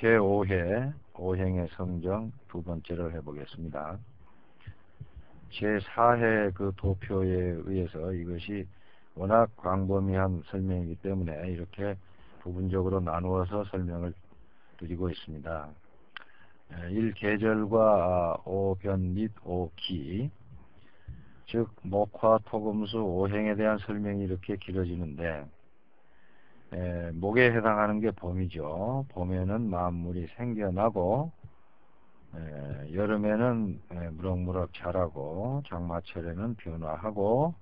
제5회 오행의 성정 두 번째를 해보겠습니다. 제4회 그 도표에 의해서 이것이 워낙 광범위한 설명이기 때문에 이렇게 부분적으로 나누어서 설명을 드리고 있습니다. 1계절과 5변 및 5기 즉 목화 토금수 오행에 대한 설명이 이렇게 길어지는데 에, 목에 해당하는 게 봄이죠. 봄에는 만물이 생겨나고 에, 여름에는 에, 무럭무럭 자라고 장마철에는 변화하고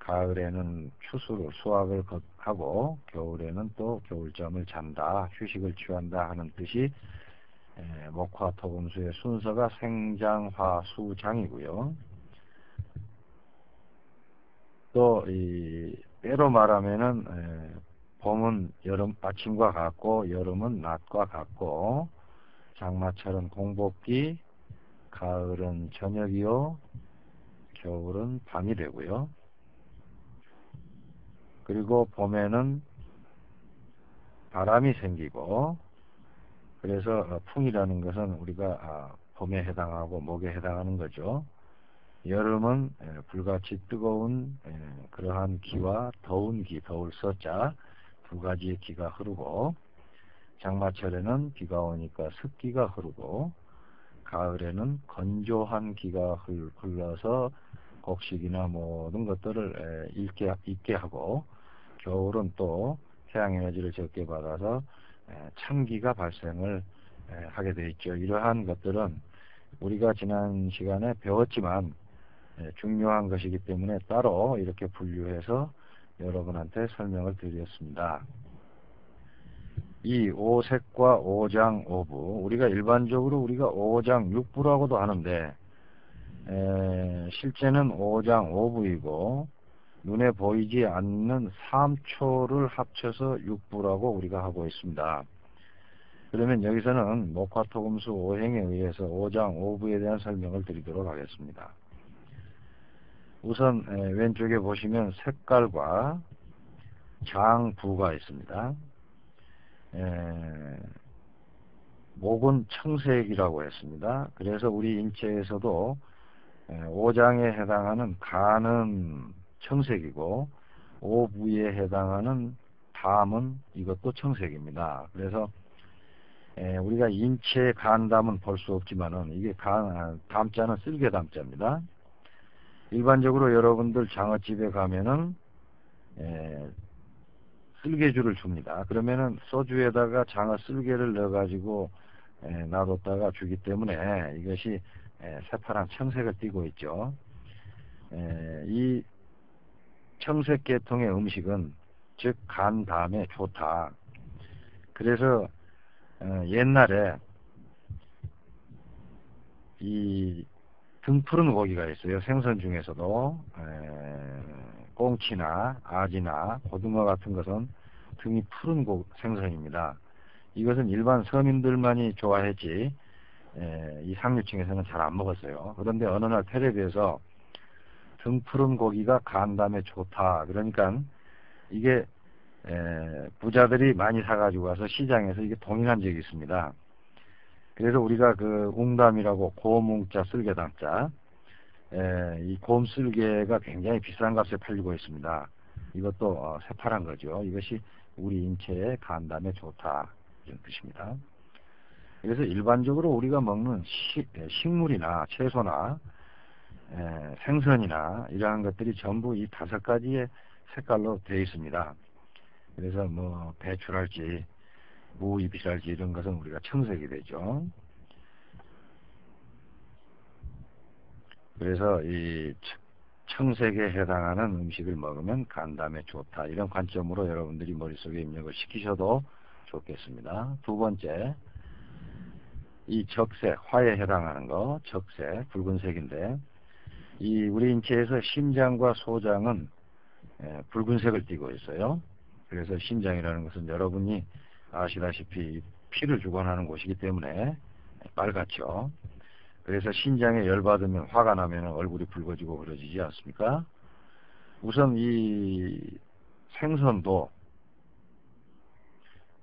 가을에는 추수를 수확을 하고 겨울에는 또 겨울잠을 잔다 휴식을 취한다 하는 뜻이 목화 토금수의 순서가 생장화수장이고요. 또 이 때로 말하면은 봄은 여름 아침과 같고 여름은 낮과 같고 장마철은 공복기 가을은 저녁이요 겨울은 밤이 되고요. 그리고 봄에는 바람이 생기고 그래서 어, 풍이라는 것은 우리가 아, 봄에 해당하고 목에 해당하는 거죠. 여름은 불같이 뜨거운 그러한 기와 더운 기, 더울 서자 두 가지의 기가 흐르고 장마철에는 비가 오니까 습기가 흐르고 가을에는 건조한 기가 흘러서 곡식이나 모든 것들을 잃게, 잊게 하고 겨울은 또 태양에너지를 적게 받아서 찬기가 발생을 하게 되어 있죠. 이러한 것들은 우리가 지난 시간에 배웠지만 중요한 것이기 때문에 따로 이렇게 분류해서 여러분한테 설명을 드렸습니다. 이 오색과 오장 오부 우리가 일반적으로 우리가 오장 육부라고도 하는데 에, 실제는 오장 오부이고 눈에 보이지 않는 3초를 합쳐서 육부라고 우리가 하고 있습니다. 그러면 여기서는 목화토금수 오행에 의해서 오장 오부에 대한 설명을 드리도록 하겠습니다. 우선 왼쪽에 보시면 색깔과 장부가 있습니다. 목은 청색이라고 했습니다. 그래서 우리 인체에서도 오장에 해당하는 간은 청색이고 오부에 해당하는 담은 이것도 청색입니다. 그래서 우리가 인체 간담은 볼 수 없지만은 이게 간, 아, 담자는 쓸개 담자입니다. 일반적으로 여러분들 장어집에 가면은 에, 쓸개주를 줍니다. 그러면은 소주에다가 장어 쓸개를 넣어가지고 에, 놔뒀다가 주기 때문에 이것이 에, 새파란 청색을 띠고 있죠. 에, 이 청색 계통의 음식은 즉 간 다음에 좋다. 그래서 어, 옛날에 이 등푸른 고기가 있어요. 생선 중에서도 에, 꽁치나 아지나 고등어 같은 것은 등이 푸른 고, 생선입니다. 이것은 일반 서민들만이 좋아했지 에, 이 상류층에서는 잘 안 먹었어요. 그런데 어느 날 텔레비에서 등 푸른 고기가 간담에 좋다. 그러니까 이게 에, 부자들이 많이 사가지고 와서 시장에서 이게 동일한 적이 있습니다. 그래서 우리가 그 웅담이라고 고음웅자 쓸개담자 이 곰쓸개가 굉장히 비싼 값에 팔리고 있습니다. 이것도 어, 새파란 거죠. 이것이 우리 인체에 간담에 좋다 이런 뜻입니다. 그래서 일반적으로 우리가 먹는 시, 식물이나 채소나 에, 생선이나 이러한 것들이 전부 이 다섯 가지의 색깔로 되어 있습니다. 그래서 뭐 배출할지 무입이랄지 이런 것은 우리가 청색이 되죠. 그래서 이 청색에 해당하는 음식을 먹으면 간담에 좋다. 이런 관점으로 여러분들이 머릿속에 입력을 시키셔도 좋겠습니다. 두 번째, 이 적색, 화에 해당하는 거, 적색, 붉은색인데, 이 우리 인체에서 심장과 소장은 붉은색을 띠고 있어요. 그래서 심장이라는 것은 여러분이 아시다시피 피를 주관하는 곳이기 때문에 빨갛죠. 그래서 신장에 열받으면 화가 나면 얼굴이 붉어지고 그러지지 않습니까? 우선 이 생선도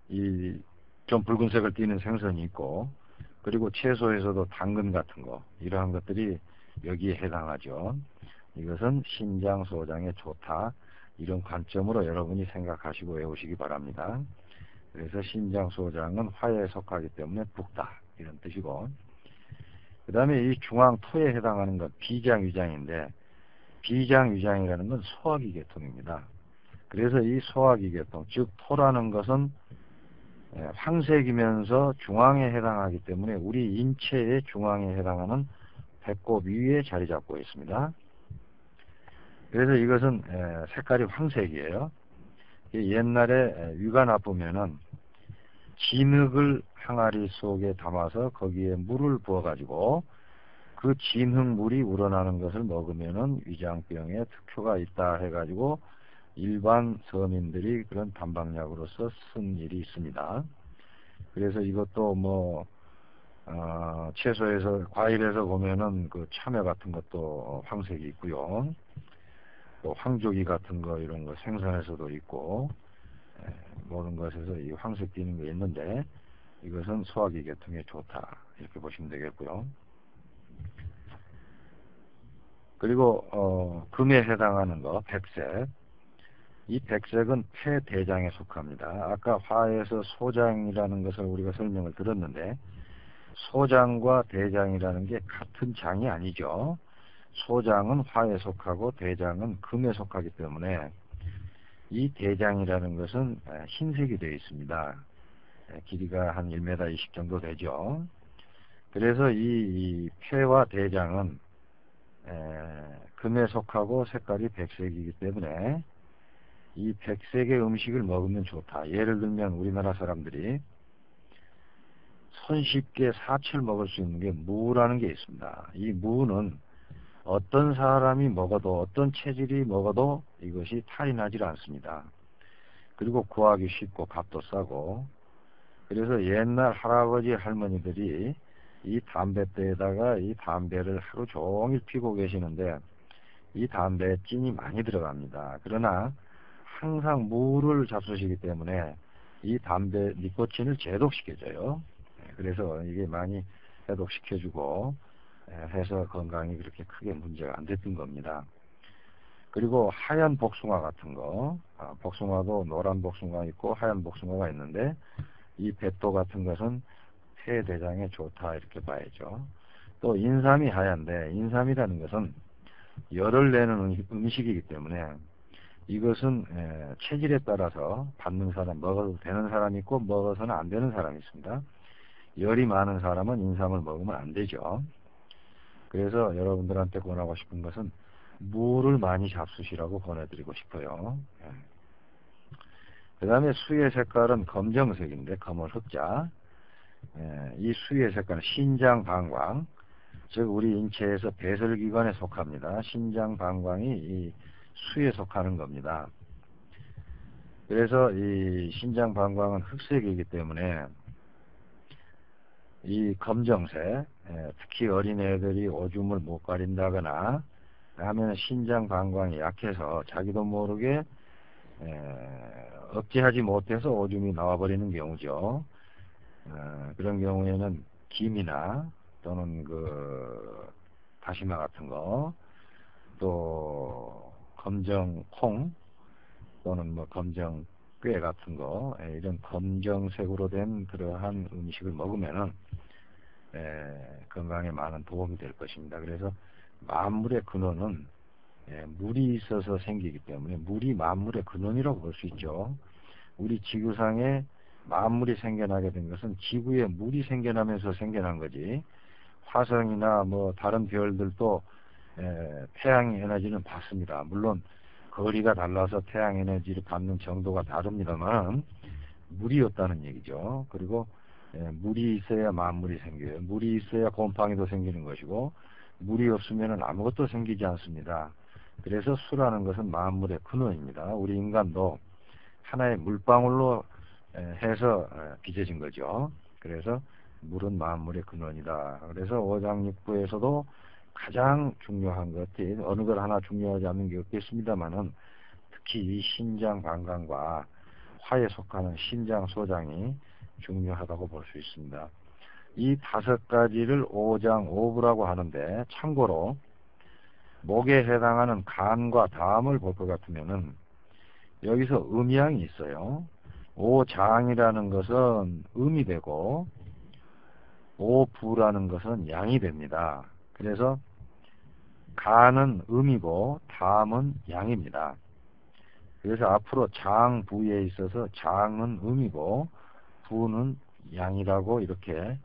이 좀 붉은색을 띠는 생선이 있고 그리고 채소에서도 당근 같은 거 이러한 것들이 여기에 해당하죠. 이것은 신장 소장에 좋다. 이런 관점으로 여러분이 생각하시고 외우시기 바랍니다. 그래서 신장 소장은 화에 속하기 때문에 붓다 이런 뜻이고 그 다음에 이 중앙 토에 해당하는 건 비장위장인데 비장위장이라는 건 소화기 계통입니다. 그래서 이 소화기 계통 즉 토라는 것은 예, 황색이면서 중앙에 해당하기 때문에 우리 인체의 중앙에 해당하는 배꼽 위에 자리 잡고 있습니다. 그래서 이것은 예, 색깔이 황색이에요. 옛날에 위가 나쁘면은 진흙을 항아리 속에 담아서 거기에 물을 부어 가지고 그 진흙 물이 우러나는 것을 먹으면은 위장병에 특효가 있다 해가지고 일반 서민들이 그런 단방약으로서 쓴 일이 있습니다. 그래서 이것도 뭐 어, 채소에서 과일에서 보면은 그 참외 같은 것도 황색이 있고요. 또 황조기 같은 거 이런 거 생선에서도 있고 에, 모든 것에서 이 황색 띄는 게 있는데 이것은 소화기 계통에 좋다 이렇게 보시면 되겠고요. 그리고 어, 금에 해당하는 거 백색 이 백색은 폐대장에 속합니다. 아까 화에서 소장이라는 것을 우리가 설명을 들었는데 소장과 대장이라는 게 같은 장이 아니죠. 소장은 화에 속하고 대장은 금에 속하기 때문에 이 대장이라는 것은 흰색이 되어 있습니다. 길이가 한 1m 20 정도 되죠. 그래서 이, 폐와 대장은 금에 속하고 색깔이 백색이기 때문에 이 백색의 음식을 먹으면 좋다. 예를 들면 우리나라 사람들이 손쉽게 사철 먹을 수 있는 게 무라는 게 있습니다. 이 무는 어떤 사람이 먹어도 어떤 체질이 먹어도 이것이 탈이 나질 않습니다. 그리고 구하기 쉽고 값도 싸고 그래서 옛날 할아버지 할머니들이 이 담뱃대에다가 이 담배를 하루 종일 피고 계시는데 이 담배에 찐이 많이 들어갑니다. 그러나 항상 물을 잡수시기 때문에 이 담배 니코틴을 제독시켜줘요. 네, 그래서 이게 많이 해독시켜주고 네, 해서 건강이 그렇게 크게 문제가 안 됐던 겁니다. 그리고 하얀 복숭아 같은 거, 아, 복숭아도 노란 복숭아 있고 하얀 복숭아가 있는데 이 배도 같은 것은 폐대장에 좋다 이렇게 봐야죠. 또 인삼이 하얀데 인삼이라는 것은 열을 내는 음식이기 때문에 이것은 체질에 따라서 받는 사람, 먹어도 되는 사람이 있고 먹어서는 안 되는 사람이 있습니다. 열이 많은 사람은 인삼을 먹으면 안 되죠. 그래서 여러분들한테 권하고 싶은 것은 물을 많이 잡수시라고 권해드리고 싶어요. 예. 그 다음에 수의 색깔은 검정색인데 검은 흑자 예, 이 수의 색깔은 신장방광 즉 우리 인체에서 배설기관에 속합니다. 신장방광이 이 수에 속하는 겁니다. 그래서 이 신장방광은 흑색이기 때문에 이 검정색, 예, 특히 어린애들이 오줌을 못 가린다거나 하면 신장 방광이 약해서 자기도 모르게 예, 억제하지 못해서 오줌이 나와버리는 경우죠. 어, 그런 경우에는 김이나 또는 그 다시마 같은 거, 또 검정 콩 또는 뭐 검정 꾀 같은 거 예, 이런 검정색으로 된 그러한 음식을 먹으면은 예, 건강에 많은 도움이 될 것입니다. 그래서 만물의 근원은 예, 물이 있어서 생기기 때문에 물이 만물의 근원이라고 볼 수 있죠. 우리 지구상에 만물이 생겨나게 된 것은 지구에 물이 생겨나면서 생겨난 거지. 화성이나 뭐 다른 별들도 에, 태양 에너지는 받습니다. 물론 거리가 달라서 태양 에너지를 받는 정도가 다릅니다만 물이 없다는 얘기죠. 그리고 에, 물이 있어야 만물이 생겨요. 물이 있어야 곰팡이도 생기는 것이고 물이 없으면 아무것도 생기지 않습니다. 그래서 수라는 것은 만물의 근원입니다. 우리 인간도 하나의 물방울로 해서 빚어진 거죠. 그래서 물은 만물의 근원이다. 그래서 오장육부에서도 가장 중요한 것이 어느 걸 하나 중요하지 않는 게 없겠습니다만은 특히 이 신장 방광과 화에 속하는 신장 소장이 중요하다고 볼 수 있습니다. 이 다섯 가지를 오장 오부라고 하는데 참고로 목에 해당하는 간과 담을 볼 것 같으면은 여기서 음양이 있어요. 오장이라는 것은 음이 되고 오부라는 것은 양이 됩니다. 그래서 간은 음이고 담은 양입니다. 그래서 앞으로 장 부에 있어서 장은 음이고 부는 양이라고 이렇게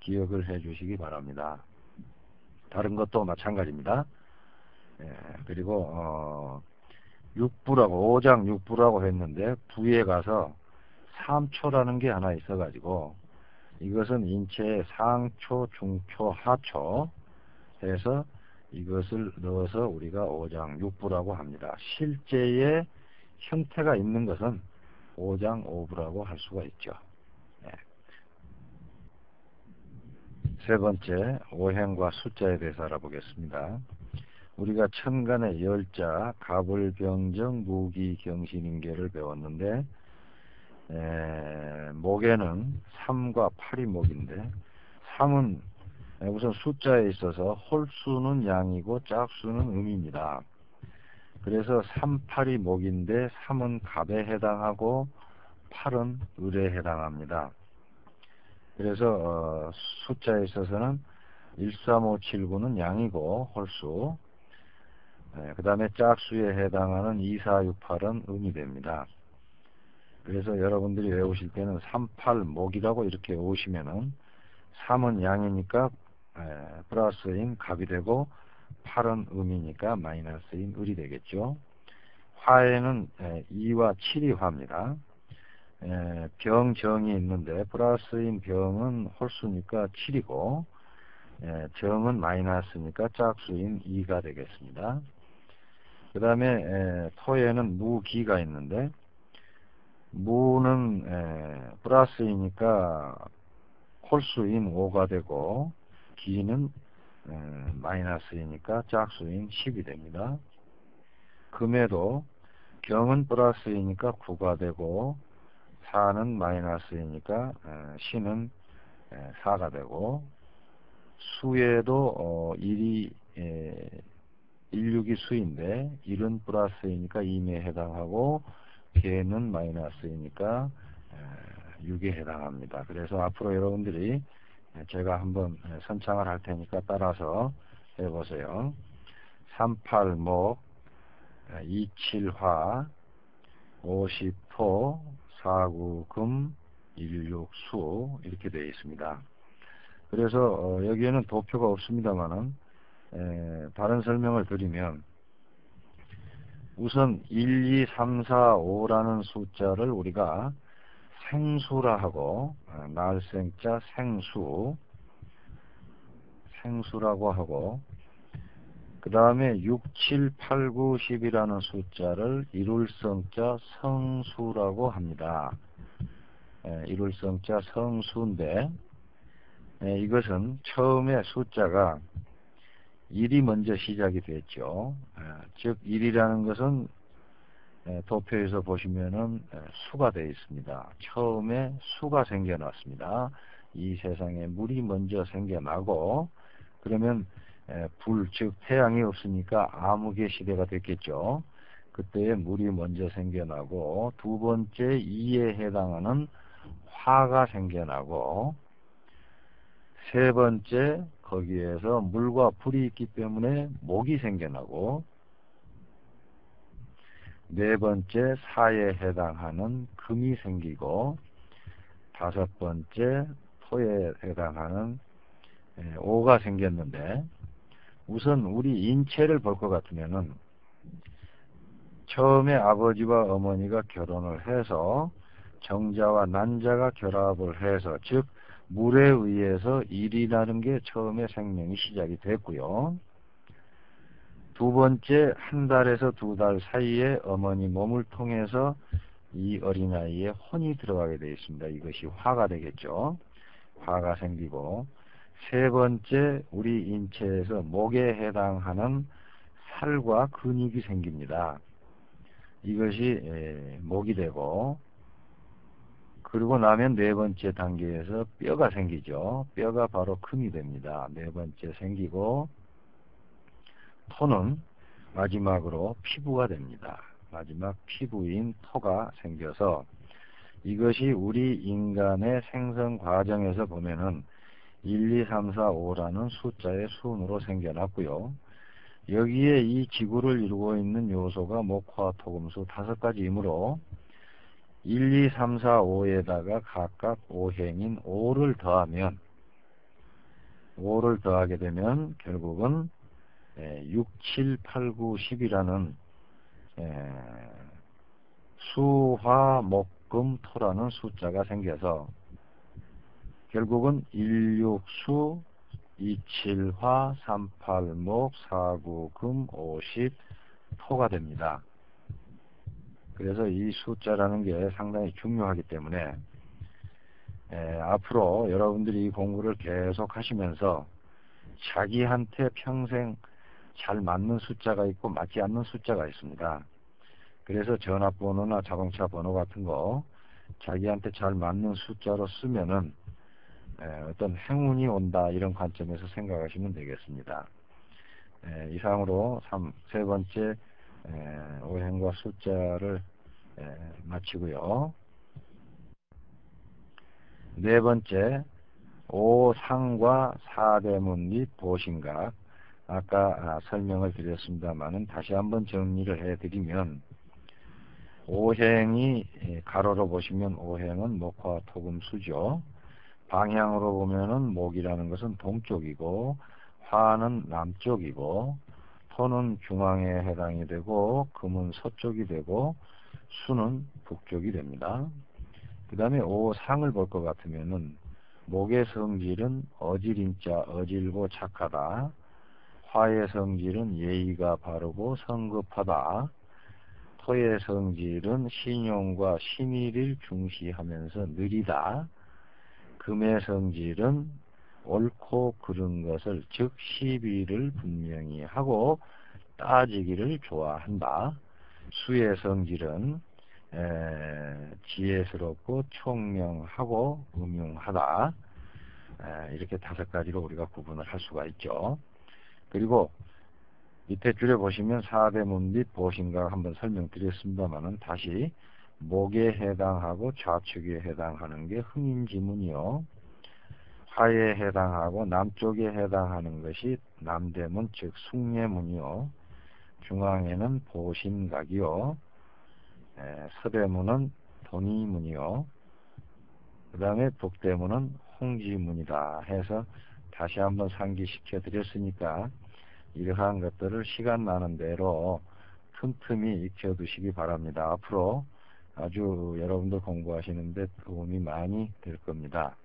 기억을 해 주시기 바랍니다. 다른 것도 마찬가지입니다. 예, 그리고 어, 육부라고 오장 육부라고 했는데 부에 가서 삼초라는 게 하나 있어 가지고 이것은 인체의 상초, 중초, 하초 해서 이것을 넣어서 우리가 오장 육부라고 합니다. 실제의 형태가 있는 것은 오장 오부라고 할 수가 있죠. 네. 세 번째 오행과 숫자에 대해서 알아보겠습니다. 우리가 천간의 열자, 가불병정, 무기경신인계를 배웠는데 에, 목에는 3과 8이 목인데 3은 우선 숫자에 있어서 홀수는 양이고 짝수는 음입니다. 그래서 3, 8이 목인데 3은 갑에 해당하고 8은 을에 해당합니다. 그래서 어, 숫자에 있어서는 1, 3, 5, 7, 9는 양이고 홀수 네, 그 다음에 짝수에 해당하는 2, 4, 6, 8은 음이 됩니다. 그래서 여러분들이 외우실 때는 3, 8, 목이라고 이렇게 오시면은 3은 양이니까 에, 플러스인 갑이 되고 8은 음이니까 마이너스인 을이 되겠죠. 화에는 에, 2와 7이 화입니다. 에, 병, 정이 있는데 플러스인 병은 홀수니까 7이고 에, 정은 마이너스니까 짝수인 2가 되겠습니다. 그 다음에 토에는 무기가 있는데 무는 에, 플러스이니까 홀수인 5가 되고 기는 에, 마이너스이니까 짝수인 10이 됩니다. 금에도 경은 플러스이니까 9가 되고 4는 마이너스이니까 에, 시는 에, 4가 되고 수에도 어, 1이 에, 16이 수인데 1은 플러스이니까 2에 해당하고 개는 마이너스이니까 6에 해당합니다. 그래서 앞으로 여러분들이 제가 한번 선창을 할 테니까 따라서 해보세요. 38목, 27화, 50 토, 49금, 16수 이렇게 되어 있습니다. 그래서 어, 여기에는 도표가 없습니다만은 다른 설명을 드리면 우선 1, 2, 3, 4, 5라는 숫자를 우리가 생수라 하고 어, 날생자 생수 생수라고 하고 그 다음에 6, 7, 8, 9, 10이라는 숫자를 이룰성자 성수라고 합니다. 이룰성자 성수인데 이것은 처음에 숫자가 1이 먼저 시작이 됐죠. 아, 즉 1이라는 것은 도표에서 보시면은 수가 되어 있습니다. 처음에 수가 생겨났습니다. 이 세상에 물이 먼저 생겨나고 그러면 불, 즉 태양이 없으니까 암흑의 시대가 됐겠죠. 그때에 물이 먼저 생겨나고 두 번째 2에 해당하는 화가 생겨나고 세 번째 거기에서 물과 불이 있기 때문에 목이 생겨나고 네 번째 사에 해당하는 금이 생기고 다섯 번째 토에 해당하는 예, 오가 생겼는데 우선 우리 인체를 볼 것 같으면은 처음에 아버지와 어머니가 결혼을 해서 정자와 난자가 결합을 해서 즉 물에 의해서 일이라는 게 처음에 생명이 시작이 됐고요. 두 번째 한 달에서 두 달 사이에 어머니 몸을 통해서 이 어린아이의 혼이 들어가게 되어 있습니다. 이것이 화가 되겠죠. 화가 생기고 세 번째 우리 인체에서 목에 해당하는 살과 근육이 생깁니다. 이것이 목이 되고 그리고 나면 네 번째 단계에서 뼈가 생기죠. 뼈가 바로 금이 됩니다. 네 번째 생기고 토는 마지막으로 피부가 됩니다. 마지막 피부인 토가 생겨서 이것이 우리 인간의 생성 과정에서 보면은 1, 2, 3, 4, 5라는 숫자의 순으로 생겨났고요. 여기에 이 지구를 이루고 있는 요소가 목화, 토금수 다섯 가지이므로 1, 2, 3, 4, 5에다가 각각 5행인 5를 더하면 5를 더하게 되면 결국은 6, 7, 8, 9, 10이라는 수화, 목 금, 토라는 숫자가 생겨서 결국은 16수, 27화, 38목, 49금, 50, 토가 됩니다. 그래서 이 숫자라는 게 상당히 중요하기 때문에 에, 앞으로 여러분들이 이 공부를 계속 하시면서 자기한테 평생 잘 맞는 숫자가 있고 맞지 않는 숫자가 있습니다. 그래서 전화번호나 자동차 번호 같은 거 자기한테 잘 맞는 숫자로 쓰면은 어떤 행운이 온다 이런 관점에서 생각하시면 되겠습니다. 이상으로 3, 세 번째 오행과 숫자를 마치고요. 네 번째 오상과 사대문 및 보신각 아까 아, 설명을 드렸습니다만은 다시 한번 정리를 해드리면 오행이 가로로 보시면 오행은 목화 토금 수죠. 방향으로 보면은 목이라는 것은 동쪽이고 화는 남쪽이고 토는 중앙에 해당이 되고 금은 서쪽이 되고 수는 북쪽이 됩니다. 그 다음에 오상을 볼 것 같으면은 목의 성질은 어질인자 어질고 착하다. 화의 성질은 예의가 바르고 성급하다. 토의 성질은 신용과 신의를 중시하면서 느리다. 금의 성질은 옳고 그른 것을 즉 시비를 분명히 하고 따지기를 좋아한다. 수의 성질은 에, 지혜스럽고 총명하고 음흉하다. 에, 이렇게 다섯 가지로 우리가 구분을 할 수가 있죠. 그리고 밑에 줄에 보시면 사대문 및 보신각 한번 설명드렸습니다만은 다시 목에 해당하고 좌측에 해당하는 게 흥인지문이요. 화에 해당하고 남쪽에 해당하는 것이 남대문 즉 숭례문이요. 중앙에는 보신각이요. 에, 서대문은 돈이문이요. 그 다음에 북대문은 홍지문이다 해서 다시 한번 상기시켜 드렸으니까 이러한 것들을 시간 나는 대로 틈틈이 익혀 두시기 바랍니다. 앞으로 아주 여러분들 공부하시는데 도움이 많이 될 겁니다.